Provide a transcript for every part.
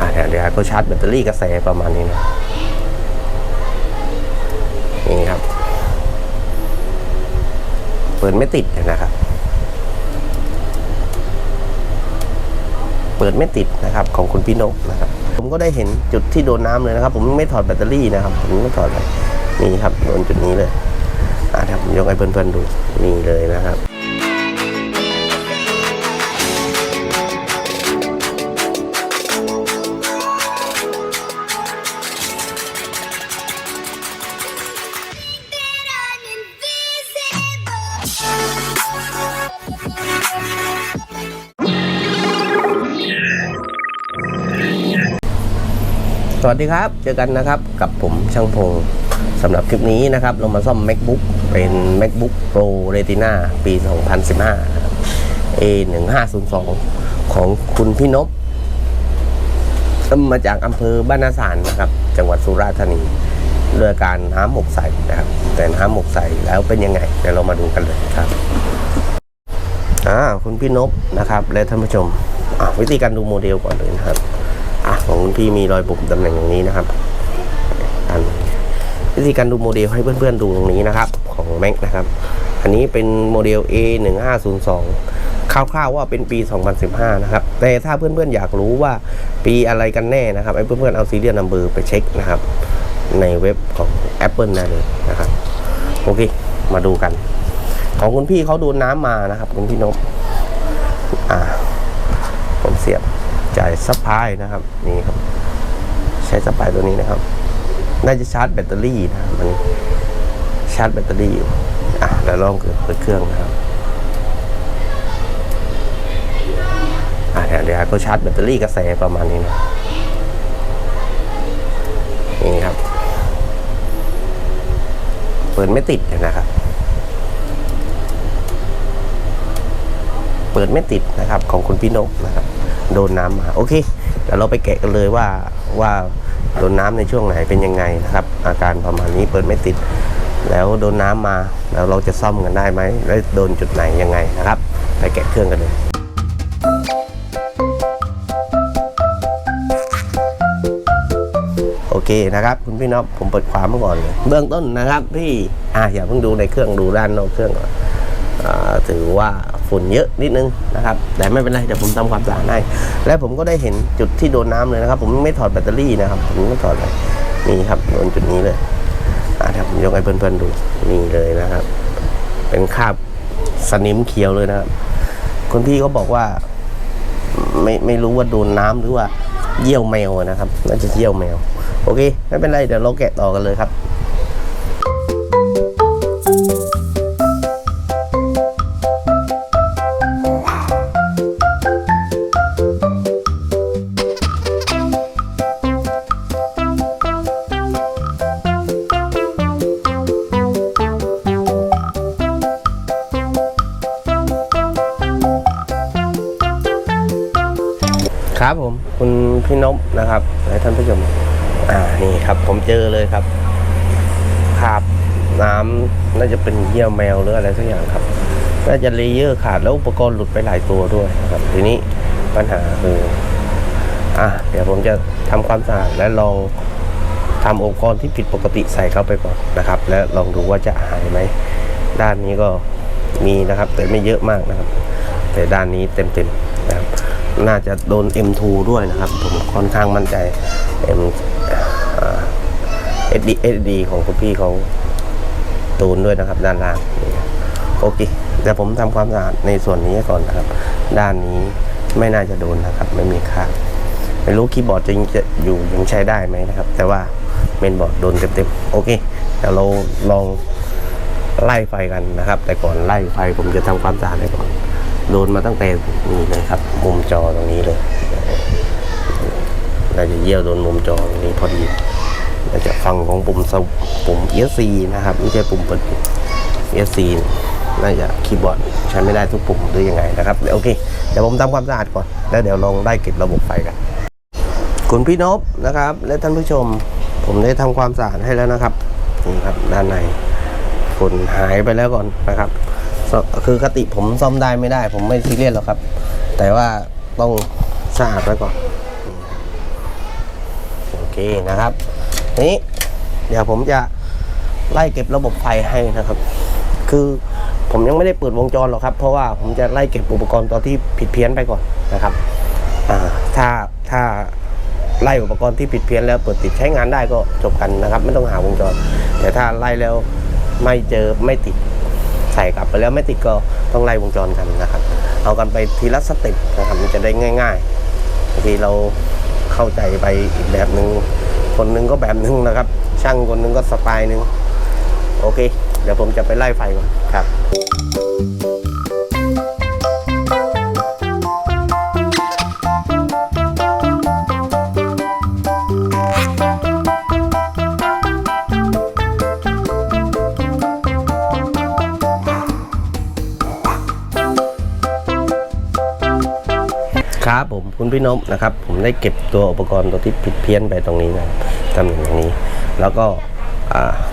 อ่าเดี๋ยวเดี๋ยวก็ชาร์จแบตเตอรี่กระแสประมาณนี้นะนี่ครับ เปิดไม่ติดนะครับ เปิดไม่ติดนะครับของคุณพี่นกนะครับ ผมก็ได้เห็นจุดที่โดนน้ำเลยนะครับ ผมไม่ถอดแบตเตอรี่นะครับ ผมไม่ถอดเลยนี่ครับโดนจุดนี้เลยอ่าเดี๋ยวผมยกให้เพื่อนๆดูนี่เลยนะครับ วัสดีครับ เจอกันนะครับกับผมช่างพงสำหรับคลิปนี้นะครับ เรามาซ่อม macbook เป็น macbook pro retina ปี 2015นะครับ a 1 5 0 2ของคุณพี่นพมาจากอำเภอบ้านนาสารนะครับ จังหวัดสุราษฎร์ธานีเรือการน้ำหมกใส่นะครับ แต่น้ำหมกใส่แล้วเป็นยังไงเดี๋ยวเรามาดูกันเลยครับอ่าคุณพี่นพนะครับ และท่านผู้ชมวิธีการดูโมเดลก่อนเลยนะครับ อะของคุณพี่มีรอยบุบตำแหน่งอย่างนี้นะครับอันวิธีการดูโมเดลให้เพื่อนๆดูตรงนี้นะครับ ของ Mac นะครับ อันนี้เป็นโมเดล A 1 5 0 2คร่าวๆว่าเป็นปี 2015 นะครับ แต่ถ้าเพื่อนๆอยากรู้ว่าปีอะไรกันแน่นะครับให้เพื่อนๆเอาซีเรียลนัมเบอร์ไปเช็คนะครับ ในเว็บของ Apple ได้เลยนะครับโอเค มาดูกัน ของคุณพี่เขาโดนน้ำมานะครับ คุณพี่นพอ่าผมเสียบ จ่ายซัพพลายนะครับนี่ครับ ใช้ซัพพลายตัวนี้นะครับ น่าจะชาร์จแบตเตอรี่นะมันชาร์จแบตเตอรี่อยู่อะแล้วลองเกิดเปิดเครื่องนะครับอะเดี๋ยวเดี๋ยวก็ชาร์จแบตเตอรี่กระแสประมาณนี้นะนี่ครับ เปิดไม่ติดนะครับ เปิดไม่ติดนะครับของคุณพี่นกนะครับ โดนน้ำมาโอเคเดี๋ยวเราไปแกะกันเลยว่าว่าโดนน้ำในช่วงไหนเป็นยังไงนะครับ อาการประมาณนี้เปิดไม่ติด แล้วโดนน้ำมาแล้วเราจะซ่อมกันได้ไหมแล้วโดนจุดไหนยังไงนะครับ ไปแกะเครื่องกันเลยโอเคนะครับคุณพี่นพผมเปิดความมาก่อนเลยเบื้องต้นนะครับพี่อ่าอย่าเพิ่งดูในเครื่องดูด้านนอกเครื่องก่อนอ่าถือว่า ฝุ่นเยอะนิดนึงนะครับ แต่ไม่เป็นไรเดี๋ยวผมทำความสะอาดให้และผมก็ได้เห็นจุดที่โดนน้ำเลยนะครับ ผมไม่ถอดแบตเตอรี่นะครับ ผมไม่ถอดเลยนี่ครับโดนจุดนี้เลยอาเดี๋ยวผมยกให้เพื่อนๆดูนี่เลยนะครับ เป็นคราบสนิมเขียวเลยนะครับคุณพี่เขาบอกว่า ไม่ไม่รู้ว่าโดนน้ำหรือว่าเยี่ยวแมวนะครับน่าจะเยี่ยวแมว โอเค ไม่เป็นไรเดี๋ยวเราแกะต่อกันเลยครับ พี่นพนะครับให้ท่านผู้ชมอ่านี่ครับ ผมเจอเลยครับคราบน้ำน่าจะเป็นเยี่ยวแมวหรืออะไรสักอย่างครับน่าจะเลเยอร์ขาดแล้วอุปกรณ์หลุดไปหลายตัวด้วยครับ ทีนี้ปัญหาคืออะเดี๋ยวผมจะทำความสะอาดและลองทำอุปกรณ์ที่ผิดปกติใส่เข้าไปก่อนนะครับ และลองดูว่าจะหายไหมด้านนี้ก็มีนะครับ แต่ไม่เยอะมากนะครับ แต่ด้านนี้เต็มๆนะครับ น่าจะโดน M2 ด้วยนะครับ ผมค่อนข้างมั่นใจ M SD SD ของคุณพี่เขาตูนด้วยนะครับ ด้านล่างโอเคเดี๋ยวผมทำความสะอาดในส่วนนี้ก่อนนะครับ ด้านนี้ไม่น่าจะโดนนะครับ ไม่มีค่าบไม่รู้คีย์บอร์ดจะยังจะอยู่ยังใช้ได้ไหมนะครับ แต่ว่าเมนบอร์ดโดนเต็มๆโอเคเดี๋ยวเราลองไล่ไฟกันนะครับ แต่ก่อนไล่ไฟผมจะทำความสะอาดให้ก่อน โดนมาตั้งแต่นี่เลยครับ มุมจอตรงนี้เลยน่าจะเยี่ยวโดนมุมจอตรงนี้พอดีน่าจะฟังของปุ่มปุ่ม ESC นะครับไม่ใช่ปุ่มเปิด ESC น่าจะคีย์บอร์ดใช้ไม่ได้ทุกปุ่มหรือยังไงนะครับเดี๋ยวโอเคเดี๋ยวผมทำความสะอาดก่อนแล้วเดี๋ยวลองได้เก็บระบบไฟกันคุณพี่นพนะครับ และท่านผู้ชม ผมได้ทำความสะอาดให้แล้วนะครับนี่ครับด้านในฝุ่นหายไปแล้วก่อนนะครับ คือคติผมซ่อมได้ไม่ได้ ผมไม่ซีเรียสหรอกครับ แต่ว่าต้องสะอาดไว้ก่อนโอเคนะครับนี้เดี๋ยวผมจะไล่เก็บระบบไฟให้นะครับ คือผมยังไม่ได้เปิดวงจรหรอกครับ เพราะว่าผมจะไล่เก็บอุปกรณ์ตัวที่ผิดเพี้ยนไปก่อนนะครับถ้าถ้าไล่อุปกรณ์ที่ผิดเพี้ยนแล้วเปิดติดใช้งานได้ก็จบกันนะครับ ไม่ต้องหาวงจร แต่ถ้าไล่แล้วไม่เจอไม่ติด ใส่กลับไปแล้วไม่ติดก็ต้องไล่วงจรกันนะครับ เอากันไปทีละสเต็ปนะครับมันจะได้ง่ายๆบางทีเราเข้าใจไปอีกแบบหนึ่งคนหนึงก็แบบหนึ่งนะครับ ช่างคนหนึงก็สไตล์หนึ่งโอเค เดี๋ยวผมจะไปไล่ไฟก่อนครับ คุณพี่นพนะครับ ผมได้เก็บตัวอุปกรณ์ตัวที่ผิดเพี้ยนไปตรงนี้นะตำแหน่งอย่างนี้ แล้วก็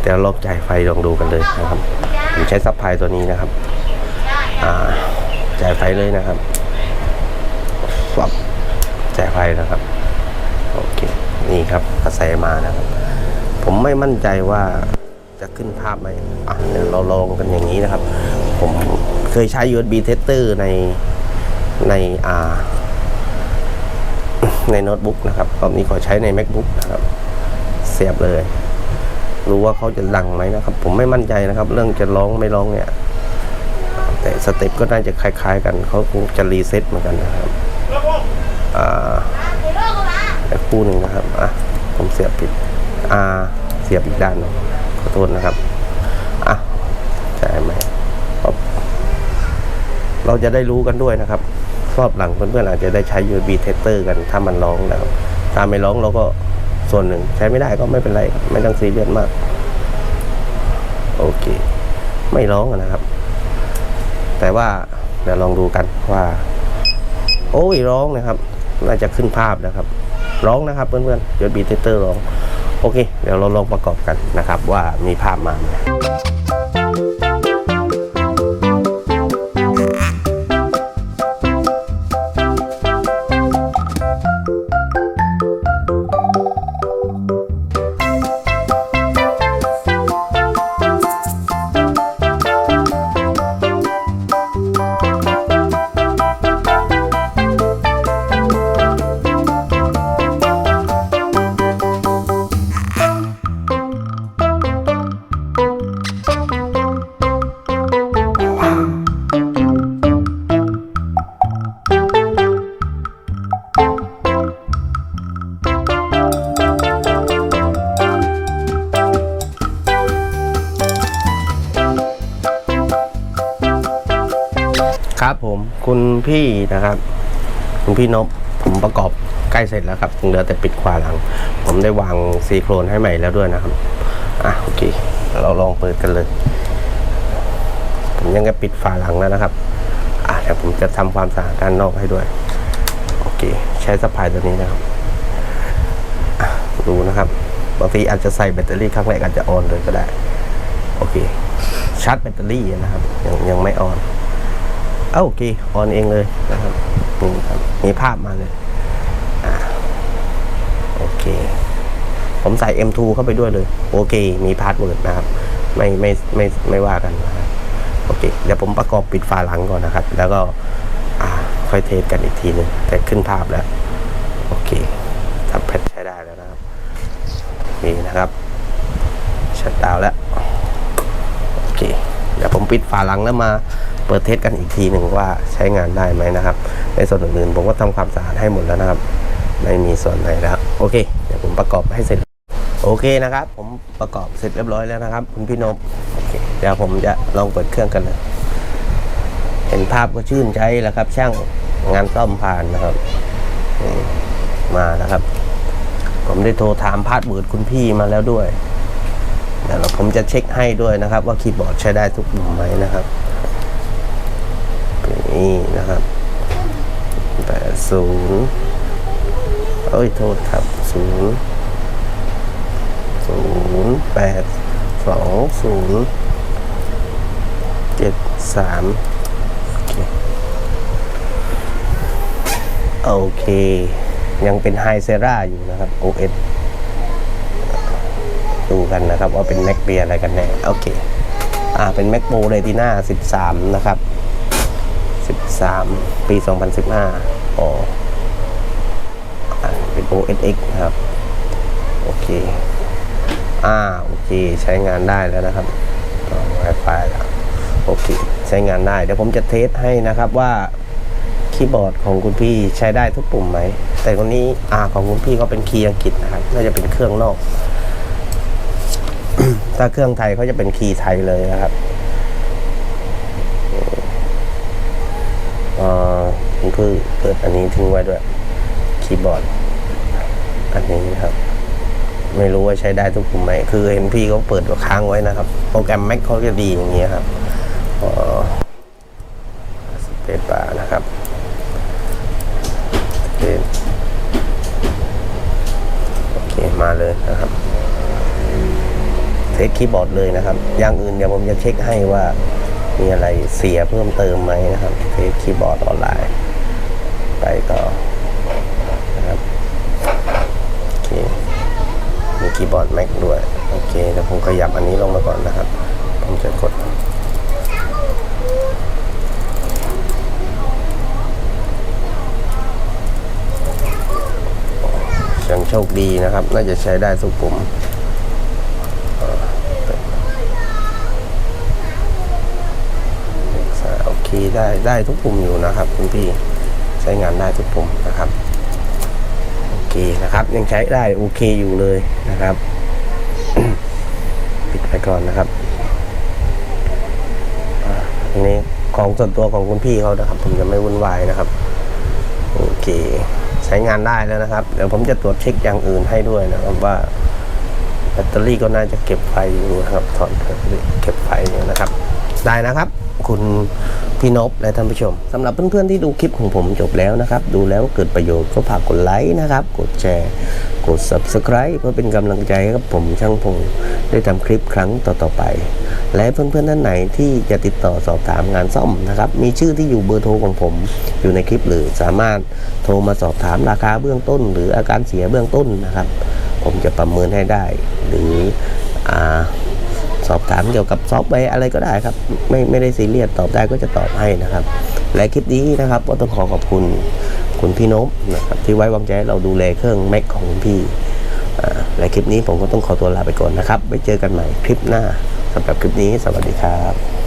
เดี๋ยวลองจ่ายไฟลองดูกันเลยนะครับผมใช้ซับไพลายตัวนี้นะครับจ่ายไฟเลยนะครับสวับจ่ายไฟนะครับโอเคนี่ครับกระแสมานะครับ ผมไม่มั่นใจว่าจะขึ้นภาพไหมอะเดี๋ยวเราลองกันอย่างนี้นะครับ ผมเคยใช้ USB tester ในในอ่า ในโน้ตบุ๊กนะครับรอบนี้ขอใช้ใน macbook นะครับเสียบเลย รู้ว่าเขาจะดังไหมนะครับ ผมไม่มั่นใจนะครับ เรื่องจะร้องไม่ร้องเนี่ย แต่สเต็ปก็น่าจะคล้าย ๆ กันเขาคงจะรีเซ็ตเหมือนกันนะครับอ่าอีกคู่หนึ่งนะครับอะผมเสียบผิดอ่าเสียบอีกด้านนึงขอโทษนะครับอะใช่ไหมเราจะได้รู้กันด้วยนะครับ รอบหลังเพื่อนๆอาจจะได้ใช้ USB tester กันถ้ามันร้องนะครับถ้าไม่ร้องเราก็ส่วนหนึ่งใช้ไม่ได้ก็ไม่เป็นไรไม่ต้องซีเรียสมาก โอเค ไม่ร้องนะครับ แต่ว่าเดี๋ยวลองดูกันว่า โอ้ยร้องนะครับ น่าจะขึ้นภาพนะครับ ร้องนะครับเพื่อนๆ USB tester ร้อง โอเค เดี๋ยวเราลองประกอบกันนะครับ ว่ามีภาพมาไหม ครับผมคุณพี่นะครับ คุณพี่นพผมประกอบใกล้เสร็จแล้วครับเหลือแต่ปิดขวาหลัง ผมได้วางซีโครนให้ใหม่แล้วด้วยนะครับ อะโอเค เราลองเปิดกันเลย ผมยังจะปิดฝาหลังแล้วนะครับ อะเดี๋ยวผมจะทำความสะอาดด้านนอกให้ด้วย โอเค ใช้สะพายตัวนี้นะครับดูนะครับ บางทีอาจจะใส่แบตเตอรี่ครั้งแรกอาจจะออนเลยก็ได้ โอเค ชาร์จแบตเตอรี่นะครับ ยังยังไม่ออน เอ้าโอเคออนเองเลยนะครับนี่ครับมีภาพมาเลยอโอเค ผมใส่ M2 เข้าไปด้วยเลย โอเค มีพาสเวิร์ดนะครับ ไม่ไม่ไม่ไม่ว่ากันนะครับโอเค เดี๋ยวผมประกอบปิดฝาหลังก่อนนะครับ แล้วก็ค่อยเทสกันอีกทีหนึงแต่ขึ้นภาพแล้ว โอเคทำแพทใช้ได้แล้วนะครับ นี่นะครับชัดดาวแล้ว โอเค เดี๋ยวผมปิดฝาหลังแล้วมา เปิดเทสกันอีกทีหนึ่งว่าใช้งานได้ไหมนะครับ ในส่วนอื่นๆผมก็ทำความสะอาดให้หมดแล้วนะครับ ไม่มีส่วนไหนแล้วโอเค เดี๋ยวผมประกอบให้เสร็จ โอเคนะครับ ผมประกอบเสร็จเรียบร้อยแล้วนะครับ คุณพี่นพโอเคเดี๋ยวผมจะลองเปิดเครื่องกันเลยเห็นภาพก็ชื่นใจแล้วครับ ช่างงานซ่อมผ่านนะครับมาแล้วครับ ผมได้โทรถามพาสเวิร์ดคุณพี่มาแล้วด้วยเดี๋ยวผมจะเช็คให้ด้วยนะครับ ว่าคีย์บอร์ดใช้ได้ทุกมุมไหมนะครับ นี่นะครับแปดศูนย์เอ้ยโทษครับศูนย์ศูนย์แปดสองศูนย์เจ็ดสามโอเคโอเคยังเป็นไฮเซราอยู่นะครับ OS ดูกันนะครับว่าเป็นแม็กเปียอะไรกันแน่ โอเค อ่าเป็น Mac Pro Retina 13 นะครับ 3 ปี 2015อ๋ออ่าเป็น OSX ครับ โอเค อ่า โอเค ใช้งานได้แล้วนะครับต่อ Wi-Fi แล้วโอเค ใช้งานได้ เดี๋ยวผมจะเทสให้นะครับว่าคีย์บอร์ดของคุณพี่ใช้ได้ทุกปุ่มไหม แต่คนนี้อ่าของคุณพี่ก็เป็นคีย์อังกฤษนะครับ น่าจะเป็นเครื่องนอก ถ้าเครื่องไทยเขาจะเป็นคีย์ไทยเลยนะครับ อ่อคือเปิดอันนี้ทิ้งไว้ด้วย คีย์บอร์ด อันนี้นะครับ ไม่รู้ว่าใช้ได้ทุกปุ่มไหม คือเห็นพี่เขาเปิดค้างไว้นะครับ โปรแกรม Mac เขาจะดีอย่างเงี้ยครับสเปซบาร์นะครับโอเค มาเลยนะครับเทสคีย์บอร์ดเลยนะครับ อย่างอื่นเดี๋ยวผมจะเช็คให้ว่า มีอะไรเสียเพิ่มเติมไหมนะครับเทสคีย์บอร์ดออนไลน์ ไปต่อนะครับโอเคมีคีย์บอร์ด Mac ด้วย โอเคเดี๋ยวผมขยับอันนี้ลงมาก่อนนะครับ ผมจะกดยังโชคดีนะครับ น่าจะใช้ได้ทุกปุ่ม โอเค ได้ได้ทุกปุ่มอยู่นะครับ คุณพี่ใช้งานได้ทุกปุ่มนะครับโอเคนะครับ ยังใช้ได้โอเคอยู่เลยนะครับ ปิดไปก่อนนะครับอันนี้ของส่วนตัวของคุณพี่เขานะครับ ผมจะไม่วุ่นวายนะครับโอเค ใช้งานได้แล้วนะครับ เดี๋ยวผมจะตรวจเช็คอย่างอื่นให้ด้วยนะครับว่าแบตเตอรี่ก็น่าจะเก็บไฟอยู่นะครับถอดเตอรี่เก็บไฟอยู่นะครับ ได้นะครับ คุณพี่นพและท่านผู้ชมสำหรับเพื่อนๆที่ดูคลิปของผมจบแล้วนะครับ ดูแล้วเกิดประโยชน์ก็ฝากกดไลค์นะครับ กดแชร์ กด subscribe เพื่อเป็นกำลังใจให้กับผมช่างพงได้ทำคลิปครั้งต่อๆไป และเพื่อนๆท่านไหนที่จะติดต่อสอบถามงานซ่อมนะครับ มีชื่อที่อยู่เบอร์โทรของผม อยู่ในคลิปหรือสามารถโทรมาสอบถามราคาเบื้องต้น หรืออาการเสียเบื้องต้นนะครับ ผมจะประเมินให้ได้ หรืออ่า สอบถามเกี่ยวกับซอฟต์แวร์อะไรก็ได้ครับ ไม่ไม่ได้ซีเรียสตอบได้ก็จะตอบให้นะครับ และคลิปนี้นะครับก็ต้องขอขอบคุณคุณพี่นพนะครับที่ไว้วางใจเราดูแลเครื่องแม็กของคุณพี่อ่าและคลิปนี้ผมก็ต้องขอตัวลาไปก่อนนะครับไว้เจอกันใหม่คลิปหน้าสำหรับคลิปนี้สวัสดีครับ